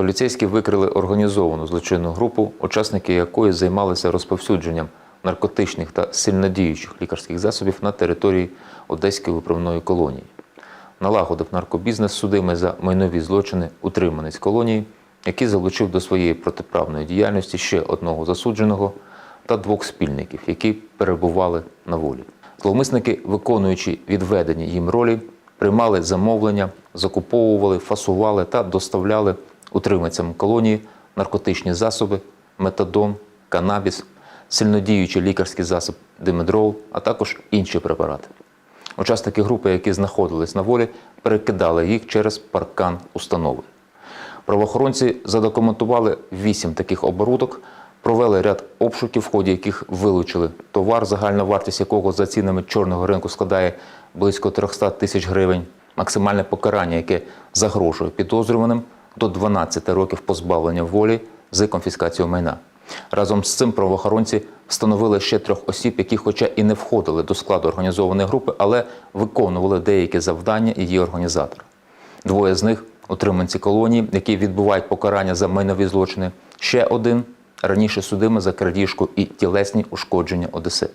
Поліцейські викрили організовану злочинну групу, учасники якої займалися розповсюдженням наркотичних та сильнодіючих лікарських засобів на території Одеської виправної колонії. Налагодив наркобізнес судимий за майнові злочини утриманий з колонії, який залучив до своєї протиправної діяльності ще одного засудженого та двох спільників, які перебували на волі. Зловмисники, виконуючи відведені їм ролі, приймали замовлення, закуповували, фасували та доставляли утриманцям колонії наркотичні засоби, метадон, канабіс, сильнодіючий лікарський засіб димедрол, а також інші препарати. Учасники групи, які знаходились на волі, перекидали їх через паркан установи. Правоохоронці задокументували вісім таких оборудок, провели ряд обшуків, в ході яких вилучили товар, загальна вартість якого за цінами чорного ринку складає близько 300 тисяч гривень. Максимальне покарання, яке загрожує підозрюваним до 12 років позбавлення волі з конфіскацією майна. Разом з цим правоохоронці встановили ще трьох осіб, які, хоча і не входили до складу організованої групи, але виконували деякі завдання її організатора. Двоє з них утриманці колонії, які відбувають покарання за майнові злочини. Ще один раніше судимий за крадіжку і тілесні ушкодження Одеси.